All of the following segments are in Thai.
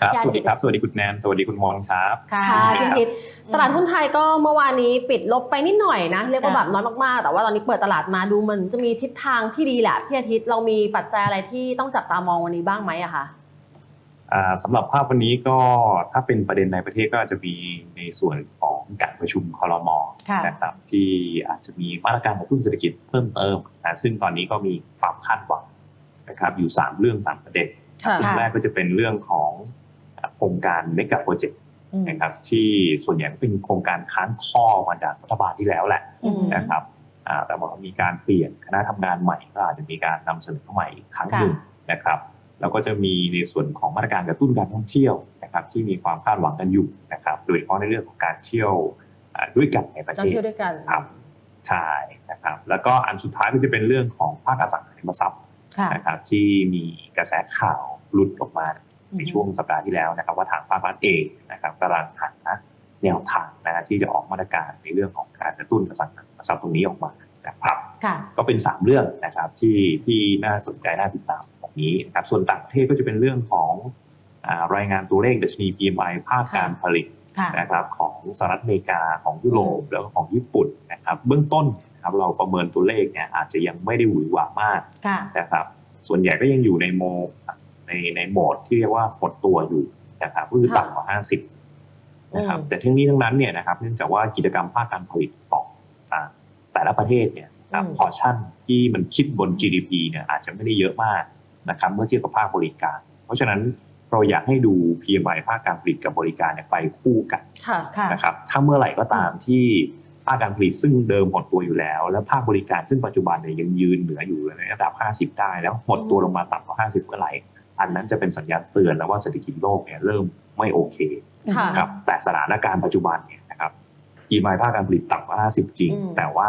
ครับพี่อาสวัสทิดีตย์ครับ สวัสดีคุณแนนสวัสดีคุณมอนครับค่ะค่ะครัพี่บอาทิตย์ตลาดหุ้นไทยก็เมื่อวานนี้ปิดลบไปนิดหน่อยนะ เรียกว่าค่ะแบบน้อยมากๆ แต่ว่าตอนนี้เปิดตลาดมาดูมันจะมีทิศทางที่ดีแหละพี่อาทิตย์เรามีปัจจัยอะไรที่ต้องจับตามองวันนี้บ้างไหมอะคะอ่าสำหรับภาพวันนี้ก็ถ้าเป็นประเด็นในประเทศก็อาจจะมีในส่วนของการประชุมคอรมอค่ะนะครับที่อาจจะมีมาตรการกระตุ้นเศรษฐกิจเพิ่มเติมนะซึ่งตอนนี้ก็มีความคาดหวังนะครับอยู่ 3 เรื่อง 3 ประเด็นค่ะเรื่องแรกก็จะเป็นเรื่องของอ่า โครงการเมกะโปรเจกต์อืมนะครับที่ส่วนใหญ่ก็เป็นโครงการค้างข้อมาจากรัฐบาลที่แล้วแหละอืมนะครับอ่าแต่ว่ามีการเปลี่ยนคณะทำงานใหม่ก็อาจจะมีการนำเสนอเข้ามาอีกครั้งหนึ่งนะครับแล้วก็จะมีในส่วนของมาตรการกระตุ้นการท่องเที่ยวนะครับที่มีความคาดหวังกันอยู่นะครับโดยเฉพาะในเรื่องของการเที่ยวอ่าด้วยกันในประเจ้าเทศเที่ยวด้วยกันครับใช่นะครับแล้วก็อันสุดท้ายก็จะเป็นเรื่องของภาคอสังหาริมทรัพย์ค่ะนะครับที่มีกระแสข่าวหลุดออกมา ในช่วงสัปดาห์ที่แล้วนะครับว่าทางภาครัฐเองนะครับกำลังหาแนวทางนะฮะที่จะออกมาตรการในเรื่องของการกระตุ้นอสังหาริมทรัพย์ตรงนี้ออกมานะครับค่ะก็เป็น 3 เรื่องนะครับที่ที่น่าสนใจน่าติดตามแบบนี้นะครับส่วนต่างประเทศก็จะเป็นเรื่องของอารายงานตัวเลขดัชนี PMI ภาคการผลิตค่ะนะครับของสหรัฐอเมริกาของยุโรปแล้วก็ของญี่ปุ่นนะครับเบื้องต้นนะครับเราประเมินตัวเลขเนี่ยอาจจะยังไม่ได้หวือหวามากค่ะนะครับส่วนใหญ่ก็ยังอยู่ในโม ในในโหมดที่เรียกว่าหดตัวอยู่นะครับก็คือต่ำกว่า 50นะครับแต่ทั้งนี้ทั้งนั้นเนี่ยนะครับเนื่องจากว่ากิจกรรมภาคการผลิตของอ่าแต่ละประเทศเนี่ยนะครับพอชั่นที่มันคิดบน GDP เนี่ยอาจจะไม่ได้เยอะมากนะครับเมื่อเทียบกับภาคบริการ เพราะฉะนั้นเราอยากให้ดู PMI ภาคการผลิตกับบริการเนี่ยไปคู่กันค่ะค่ะนะครับถ้าเมื่อไหร่ก็ตามที่ภาคการผลิตซึ่งเดิมหดตัวอยู่แล้ว และภาคบริการซึ่งปัจจุบันเนี่ยยังยืนเหนืออยู่ในระดับ 50 ได้แล้วหดตัวลงมาต่ำกว่า 50 เมื่อไหร่ อันนั้นจะเป็นสัญญาณเตือนแล้วว่าเศรษฐกิจโลกเนี่ยเริ่มไม่โอเคค่ะนะครับแต่สถานการณ์ปัจจุบันเนี่ยนะครับกีมายภาคการผลิตต่ำกว่า 50 จริงอืมแต่ว่า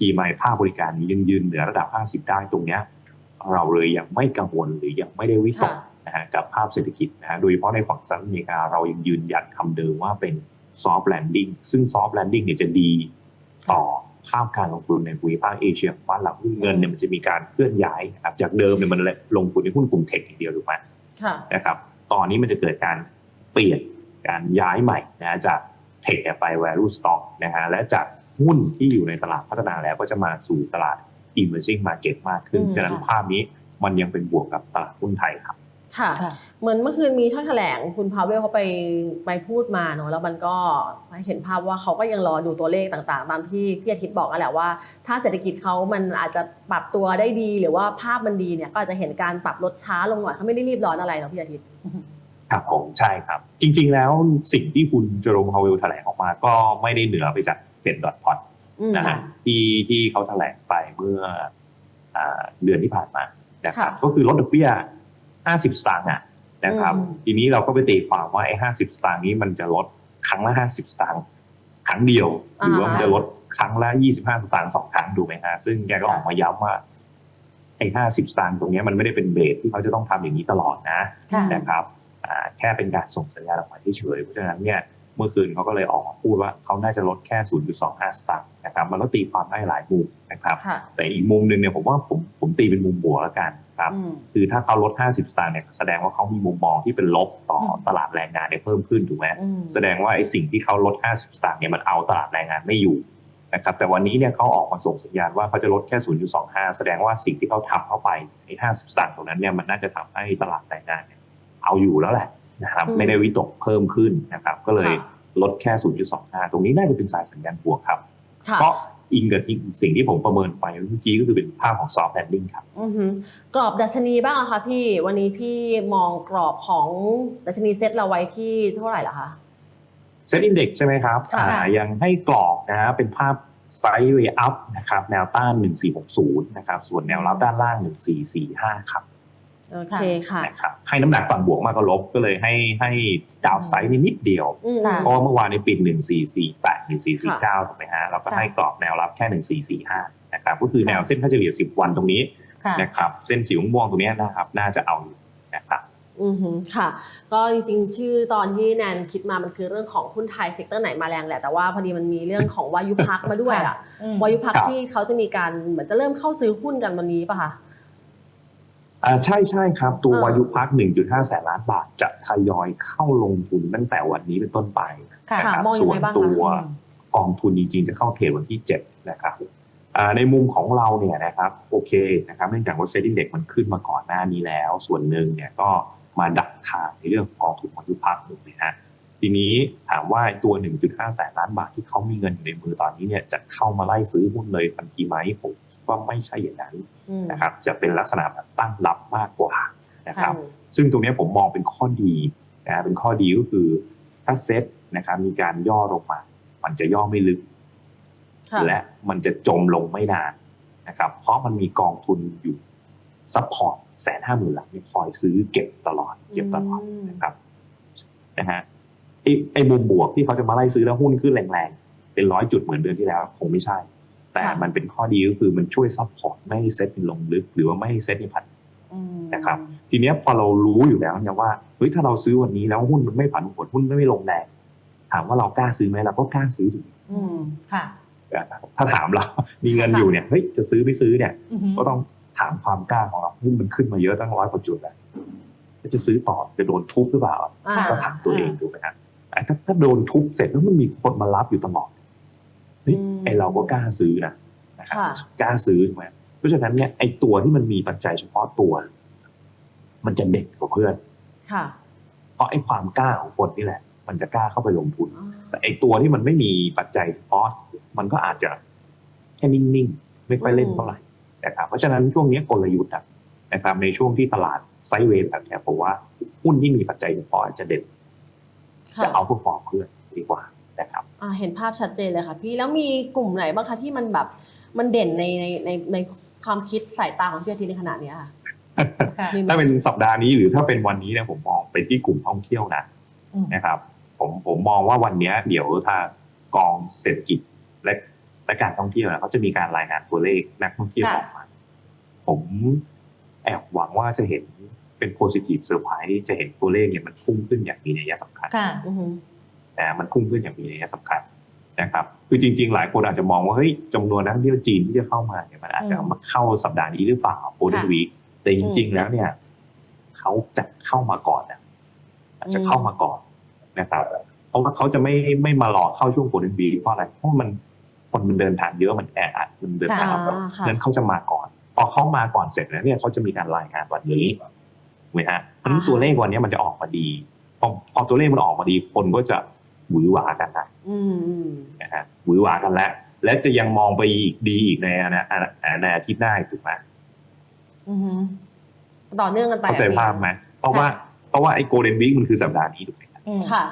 กีมายภาคบริการนี้ยังยืนเหนือระดับ 50 ได้ตรงเนี้ยเราเลยยังไม่กังวลหรือยังไม่ได้วิตกค่ะนะฮะกับภาพเศรษฐกิจนะฮะโดยเฉพาะในฝั่งสหรัฐอเมริกาเรายังยืนยันคำเดิมว่าเป็น soft landing ซึ่ง soft landing เนี่ยจะดีต่อ ภาพการลงทุนในภูมิภาคเอเชียของบ้านเราคือเงินเนี่ยมันจะมีการเคลื่อนย้ายนะครับจากเดิมเนี่ยมันลงทุนในหุ้นกลุ่มเทคอย่างเดียวถูกไหมค่ะนะครับ ตอนนี้มันจะเกิดการเปลี่ยนการย้ายใหม่นะจากเทคไป value stock นะฮะและจากหุ้นที่อยู่ในตลาดพัฒนาแล้วก็จะมาสู่ตลาด emerging market มากขึ้นอืมฉะนั้นค่ะภาพนี้มันยังเป็นบวกกับตลาดหุ้นไทยครับ ค่ะค่ะเหมือนเมื่อคืนมีท่อนแถลงคุณพาเวลเขาไปไปพูดมาเนอะแล้วมันก็ให้เห็นภาพว่าเขาก็ยังรอดูตัวเลขต่างๆ ตามที่พี่อาทิตย์บอกนั่นแหละว่า ถ้าเศรษฐกิจเขามันอาจจะปรับตัวได้ดีหรือว่าภาพมันดีเนี่ยก็อาจจะเห็นการปรับลดช้าลงหน่อยเขาไม่ได้รีบร้อนอะไรเนาะพี่อาทิตย์ครับผมใช่ครับ จริง ๆ แล้วสิ่งที่คุณเจอโรมพาวเวลแถลงออกมา ก็ไม่ได้เหนือไปจากเฟดดอทพอตอืมนะฮะที่ที่เขาแถลงไปเมื่ออ่าเดือนที่ผ่านมานะครับค่ะก็คือลดดอกเบี้ย 50สตางค์อะนะครับอืมทีนี้เราก็ไปตีความว่าไอ้50สตางค์นี้มันจะลดครั้งละ50สตางค์ครั้งเดียว หรือว่ามันจะลดครั้งละ25สตางค์สองครั้งดูไหมฮะซึ่งแกก็ออกมาย้ำว่าไอ้50สตางค์ตรงเนี้ยมันไม่ได้เป็นเบสที่เขาจะต้องทำอย่างนี้ตลอดนะค่ะนะครับอ่าแค่เป็นการส่งสัญญาณออกมาเฉยๆเพราะฉะนั้นเนี่ย เมื่อคืนเขาก็เลยออกมาพูดว่าเขาน่าจะลดแค่ 0.25 สตางค์นะครับมันก็ตีความได้หลายมุมนะครับค่ะแต่อีกมุมหนึ่งเนี่ยผมว่าผมผมตีเป็นมุมบวกแล้วกันครับอืมคือถ้าเขาลด 50 สตางค์เนี่ยแสดงว่าเขามีมุมมองที่เป็นลบต่ออมตลาดแรงงานเนี่ยเพิ่มขึ้นถูกไหมอืมแสดงว่าไอ้สิ่งที่เขาลด 50 สตางค์เนี่ยมันเอาตลาดแรงงานไม่อยู่นะครับแต่วันนี้เนี่ยเขาออกมาส่งสัญญาณว่าเขาจะลดแค่ 0.25 แสดงว่าสิ่งที่เขาทำเข้าไปไอ้50 สตางค์ตรงนั้นเนี่ยมันน่าจะทำให้ตลาดแรงงานเนี่ยเอาอยู่แล้วแหละ นะครับอืมไม่ได้วิตกเพิ่มขึ้นนะครับก็เลยค่ะลดแค่ 0.25 ตรงนี้น่าจะเป็นสายสัญญาณบวกครับค่ะก็อิงกับที่สิ่งที่ผมประเมินไปเมื่อกี้ก็คือเป็นภาพของ soft landing ครับอือหือกรอบดัชนีบ้างอะคะพี่ วันนี้พี่มองกรอบของดัชนีเซ็ตเราไว้ที่เท่าไหร่ล่ะคะเซ็ตอินเด็กใช่ไหมครับค่ะอ่ายังให้กรอบนะฮะเป็นภาพไซด์เวย์อัพนะครับแนวต้าน 1460 นะครับ ส่วนแนวรับด้านล่าง 1445 ครับ โอเคค่ะนะครับให้น้ำหนักฝั่งบวกมากกว่าลบก็เลยให้ให้ดาวไซด์นิดเดียวอืมค่ะเพราะว่าเมื่อวานในปิด1448 1449ถูกไหมฮะเราก็ให้กรอบแนวรับแค่ 1445นะครับก็คือแนวเส้นค่าเฉลี่ย 10 วันตรงนี้ค่ะนะครับเส้นสีม่วงๆตรงเนี้ยนะครับน่าจะเอาอยู่นะครับอือหือค่ะ ก็จริงๆ ชื่อตอนที่แนนคิดมามันคือเรื่องของหุ้นไทยเซกเตอร์ไหนมาแรงแหละ แต่ว่าพอดีมันมีเรื่องของวายุพักมาด้วยอะอืมวายุพักครับที่เขาจะมีการเหมือนจะเริ่มเข้าซื้อหุ้นกันวันนี้ป่ะคะ อ่าใช่ใช่ครับ ตัวอ่าวายุพัก 1.5 แสนล้านบาทจะทยอยเข้าลงทุนตั้งแต่วันนี้เป็นต้นไปค่ะนะคค่ะรับมองยัส่งวไงนบ้างตัคะวอืม กองทุนจริงๆจะเข้าเทรดวันที่ 7 นะครับอ่าในมุมของเราเนี่ยนะครับโอเคนะครับเนื่องจากว่าเซ็นดิ้งเด็กมันขึ้นมาก่อนหน้านี้แล้ว ส่วนหนึ่งเนี่ยก็มาดักทางในเรื่องของกองทุนวายุพักถูกไหมฮะทีนี้ถามว่าตัว 1.5 แสนล้านบาทที่เขามีเงินอยู่ในมือตอนนี้เนี่ยจะเข้ามาไล่ซื้อหุ้นเลยทันทีไหมผม คิดว่าไม่ใช่อย่างนั้นอืมนะครับจะเป็นลักษณะแบบตั้งรับมากกว่านะครับอืมซึ่งตรงนี้ผมมองเป็นข้อดีนะเป็นข้อดีก็คือถ้าเซ็ตนะครับมีการย่อลงมา มันจะย่อไม่ลึกค่ะและมันจะจมลงไม่นานนะครับเพราะมันมีกองทุนอยู่ซัพพอร์ตแสนห้าหมื่นล้านเนี่ยคอยซื้อเก็บตลอด เก็บตลอดมนะครับนะฮะไอ้ไอ้มุมบวกที่เขาจะมาไล่ซื้อแล้วหุ้นขึ้นแรงๆ เป็นร้อยจุดเหมือนเดือนที่แล้ว คงไม่ใช่ แต่มันเป็นข้อดีก็คือมันช่วยซัพพอร์ตไม่ให้เซ็ตเป็นลงลึก หรือว่าไม่ให้เซ็ตในผันอืมนะครับ ทีเนี้ยพอเรารู้อยู่แล้วเนี่ยว่าเฮ้ยถ้าเราซื้อวันนี้แล้วหุ้นมันไม่ผันผวนหุ้นไม่ลงแรงถามว่าเรากล้าซื้อไหมเราก็กล้าซื้อถูกอืมค่ะถ้าถามเรา มีเงินอยู่เนี่ยเฮ้ยจะซื้อไม่ซื้อเนี่ยอือฮึก็ต้องถามความกล้าของเราหุ้นมันขึ้นมาเยอะตั้งร้อยกว่าจุดแล้วจะซื้อต่อจะโดนทุบหรือเปล่าอ่าก็ถามตัวเองดูไหมฮะไอ้ถ้าถ้าโดนทุบเสร็จแล้วมันมีคนมารับอยู่ตลอดเฮ้ยอืมไอเราก็กล้าซื้อนะนะครับค่ะกล้าซื้อถูกไหมเพราะฉะนั้นเนี่ยไอตัวที่มันมีปัจจัยเฉพาะตัว มันจะเด็ดกว่าเพื่อนค่ะเพราะไอ้ความกล้าของคนนี่แหละ มันจะกล้าเข้าไปลงทุนอ่าแต่ไอ้ตัวที่มันไม่มีปัจจัยเฉพาะมันก็อาจจะแค่นิ่งๆไม่ค่อยเล่นเท่าไหร่นะครับเพราะฉะนั้นช่วงนี้กลยุทธ์อะนะครับในช่วงที่ตลาดไซด์เวย์แบบเนี้ยผมว่าหุ้นที่มีปัจจัยเฉพาะจะเด่นค่ะจะเอาพวกฟอร์มเพื่อนดีกว่า นะครับอ่าเห็นภาพชัดเจนเลยค่ะพี่แล้วมีกลุ่มไหนบ้างคะที่มันแบบมันเด่นในในในในความคิดสายตาของพี่อาทิตย์ในขณะเนี้ยค่ะค่ะมีไหม ถ้าเป็นสัปดาห์นี้หรือถ้าเป็นวันนี้เนี่ยผมมองไปที่กลุ่มท่องเที่ยวนะอืม นะครับ ผมผมมองว่าวันเนี้ยเดี๋ยวถ้ากองเศรษฐกิจและและการท่องเที่ยวนะเขาจะมีการรายงานตัวเลขนักท่องเที่ยวออกมาผมแอบหวังว่าจะเห็นเป็น positive surprise จะเห็นตัวเลขเนี่ยมันพุ่งขึ้นอย่างมีนัยสำคัญ ค่ะ อือฮึ นะมันพุ่งขึ้นอย่างมีนัยสำคัญนะครับคือจริง ๆ หลายคนอาจจะมองว่าเฮ้ยจำนวนนักท่องเที่ยวจีนที่จะเข้ามาเนี่ยมันอาจจะอืมมาเข้าสัปดาห์นี้หรือเปล่าโคเดนวีแต่จริง ๆ แล้วเนี่ยเขาจะเข้ามาก่อนนะอาจจะเข้ามาก่อนนะครับเพราะว่าเขาจะไม่ไม่มารอเข้าช่วงโคเดนวีเพราะอะไรเพราะมันคนมันเดินทางเยอะมันแออัดมันเดินทางแบบอ่าค่ะนั้นเขาจะมาก่อนพอเขามาก่อนเสร็จแล้วเนี่ยเขาจะมีการรายงานวันนี้ถูกไหมฮะเพราะฉะนั้นตัวเลขวันนี้มันจะออกมาดีพอพอตัวเลขมันออกมาดีคนก็จะ หวือหวากันนะอืมอืมนะฮะหวือหวากันแล้ว และจะยังมองไปอีกดีอีกในอนาในอาทิตย์หน้าอีกถูกไหมอือฮึต่อเนื่องกันไปเข้าใจภาพไหมเพราะว่าเพราะว่าไอ้โกลเด้นวีคมันคือสัปดาห์นี้ถูกไหมครับอืมค่ะ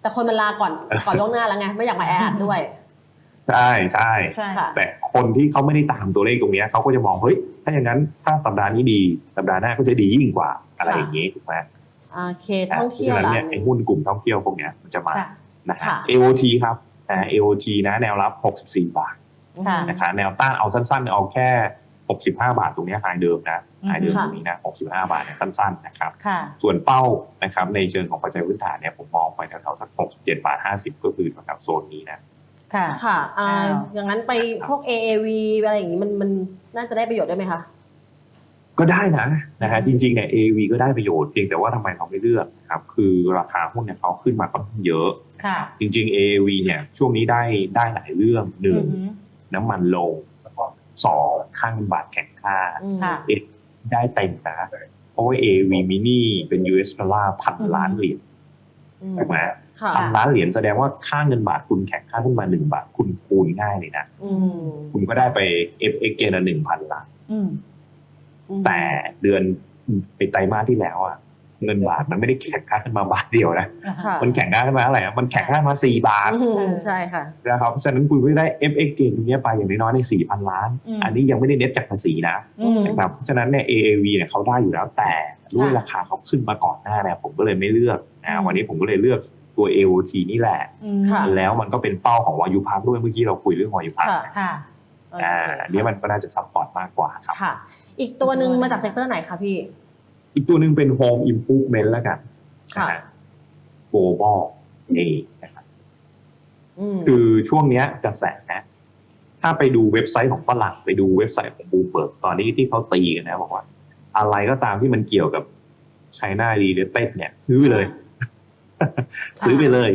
แต่คนมันลาก่อนก่อนล่วงหน้าแล้วไงไม่อยากมาแออัดด้วยใช่ใช่ใช่ค่ะแต่คนที่เขาไม่ได้ตามตัวเลขตรงเนี้ยเขาก็จะมองเฮ้ยถ้าอย่างนั้นถ้าสัปดาห์นี้ดีสัปดาห์หน้าก็จะดียิ่งกว่าอะไรอย่างนี้ถูกไหมโอเคท่องเที่ยวพราะฉะนั้นละเนี่ยไอ้หุ้นกลุ่มท่องเที่ยวพวกเนี้ยมันจะมาค่ะ นะฮะค่ะ AOT ครับนะ AOT นะแนวรับ 64 บาทค่ะ นะครับแนวต้านเอาสั้นๆ เอาแค่ 65 บาทตรงเนี้ไฮเดิมนะอืมไฮเดิมค่ะ ตรงนี้นะ 65 บาทเนี่ยสั้นๆนะครับ ค่ะ ส่วนเป้านะครับในเชิงของปัจจัยพื้นฐานเนี่ยผมมองไปแถวๆสัก67บาท50 ก็คือแถวๆโซนนี้นะ ค่ะ ค่ะอ่าอ้าว อย่างนั้นไปพวก AAV อะไรอย่างนี้มันมันน่าจะได้ประโยชน์ได้ไหมคะ ก็ได้นะนะฮะจริงๆเนี่ย AV ก็ได้ประโยชน์เพียงแต่ว่าทำไมเราไม่เลือกนะครับคือราคาหุ้นเนี่ยเขาขึ้นมาค่อนข้างเยอะค่ะ จริงๆ AV เนี่ยช่วงนี้ได้ได้หลายเรื่องหนึ่งอือฮึน้ำมันลงสองข้างเงินบาทแข็งค่าอืมค่ะเอ็ดได้เต็มนะเพราะว่า AV mini เป็น US ดอลลาร์พันอืมล้านเหรียญอืมถูกไหมค่ะพันล้านเหรียญแสดงว่าค่าเงินบาทคุณแข็งค่าขึ้นมาหนึ่งบาทคุณคูณง่ายเลยนะอืมคุณก็ได้ไป FX เกนละหนึ่งพันล้านอืมอืมแต่เดือนในไตรมาสที่แล้วอะ เงินบาทมันไม่ได้แข็งค่าขึ้นมาบาทเดียวนะค่ะมันแข็งค่าขึ้นมาอะไรอะมันแข็งค่ามาสี่บาทอืมใช่ค่ะนะครับเพราะฉะนั้นคุณก็ได้ FX เกนตรงเนี้ยไปอย่างน้อยๆในสี่พันล้านอืมอันนี้ยังไม่ได้เน็ตจากภาษีนะอืมนะครับเพราะฉะนั้นเนี่ย AAV เนี่ยเขาได้อยู่แล้วแต่ด้วยค่ะราคาเขาขึ้นมาก่อนหน้าเนี่ยผมก็เลยไม่เลือกอืนะมวันนี้ผมก็เลยเลือกตัว AOT นี่แหละอืมค่ะแล้วมันก็เป็นเป้าของวายุพักด้วยเมื่อกี้เราคุยเรื่องวายุพักค่ะค่ะอ่าอันนี้มันก็น่าจะซัพพอร์ตมากกว่าครับค่ะอีกตัวหนึ่งมาจากเซกเตอร์ไหนคะพี่ อีกตัวหนึ่งเป็น Home Improvement แล้วกันค่ะนะฮะ Global A นะครับอืมคือช่วงเนี้ยกระแสนะถ้าไปดูเว็บไซต์ของฝรั่งไปดูเว็บไซต์ของบูเบิร์กตอนนี้ที่เขาตีกันนะบอกว่า อะไรก็ตามที่มันเกี่ยวกับไชน่ารีเลเต็ดเนี่ย ซื้อไปเลย ซื้อไปเลย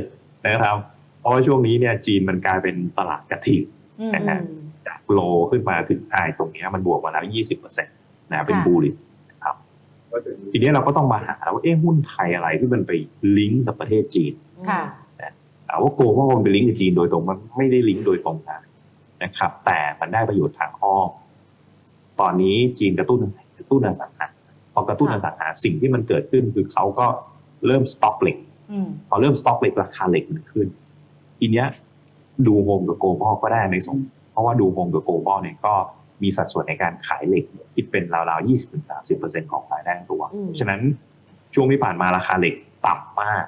นะครับ เพราะว่าช่วงนี้เนี่ยจีนมันกลายเป็นตลาดกระถิ่นอืมนะฮะจากโลขึ้นมาถึงไฮตรงเนี้ยมันบวกมาแล้ว20%นะเป็นค่ะบูลลิชนะครับ ทีนี้เราก็ต้องมาหาว่าเอ๊ะหุ้นไทยอะไรที่มันไปลิงก์กับประเทศจีนค่ะถามว่าโกลว่ามันไปลิงก์กับจีนโดยตรงมันไม่ได้ลิงก์โดยตรงนะนะครับ แต่มันได้ประโยชน์ทางอ้อมตอนนี้จีนกระตุ้นกระตุ้นอสังหาพอกระตุ้นอสังหาสิ่งที่มันเกิดขึ้นคือเขาก็เริ่มสต็อกเหล็กอืมพอเริ่มสต็อกเหล็กราคาเหล็กมันขึ้นทีเนี้ยดูโฮมกับโกลบอลก็ได้ในสงเพราะว่าดูโฮมกับโกลบอลเนี่ยก็ มีสัดส่วนในการขายเหล็กคิดเป็นราวๆ 20-30%ของรายได้ทั้งตัวอืมเพราะฉะนั้นช่วงที่ผ่านมาราคาเหล็กต่ำมาก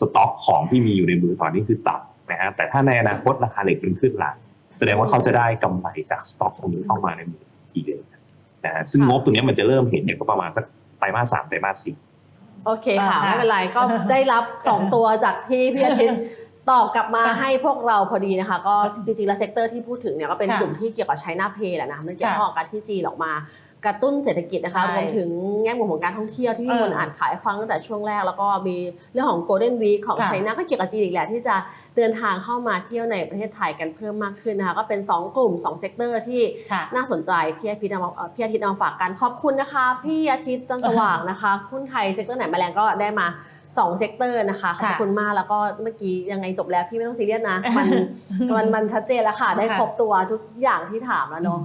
สต็อกของที่มีอยู่ในมือตอนนี้คือต่ำนะฮะ แต่ถ้าในอนาคตราคาเหล็กมันขึ้นหลังแสดงว่าเขาจะได้กำไรจากสต็อกตรงนี้เข้ามาในมือทีเดียวนะฮะ ซึ่งค่ะงบตัวเนี้ยมันจะเริ่มเห็นเนี่ยก็ประมาณสักไตรมาสสามไตรมาสสี่โอเคค่ะอ่าไม่เป็นไรก็ได้รับสองตัวจากที่พี่อาทิตย์ ตอบกลับมาค่ะให้พวกเราพอดีนะคะ ก็จริงๆแล้วเซกเตอร์ที่พูดถึงเนี่ยก็เป็นค่ะกลุ่มที่เกี่ยวกับ China Pay แหละนะคะมันเกี่ยวค่ะข้องกับการที่จีนออกมากระตุ้นเศรษฐกิจนะคะใช่รวมถึงแง่มุมของการท่องเที่ยวที่พี่เออมนต์อ่านขายให้ฟังตั้งแต่ช่วงแรก แล้วก็มีเรื่องของ Golden Week ของค่ะ China ก็เกี่ยวกับจีนอีกแหละที่จะเดินทางเข้ามาเที่ยวในประเทศไทยกันเพิ่มมากขึ้นนะคะก็เป็น 2 กลุ่ม 2 เซกเตอร์ที่ค่ะน่าสนใจที่อาทิตย์นำมาเอ่อพี่อาทิตย์นำมาฝากกันขอบคุณนะคะ พี่อาทิตย์จันทร์สว่างนะคะหุ้นไทยเซกเตอร์ไหนมาแรงก็ได้มา 2เซกเตอร์นะคะขอบค่ะคุณมากแล้วก็เมื่อกี้ยังไงจบแล้วพี่ไม่ต้องซีเรียสนะ มันมันมันชัดเจนแล้วค่ะ ได้ค่ะครบตัวทุกอย่างที่ถามแล้วเนาะ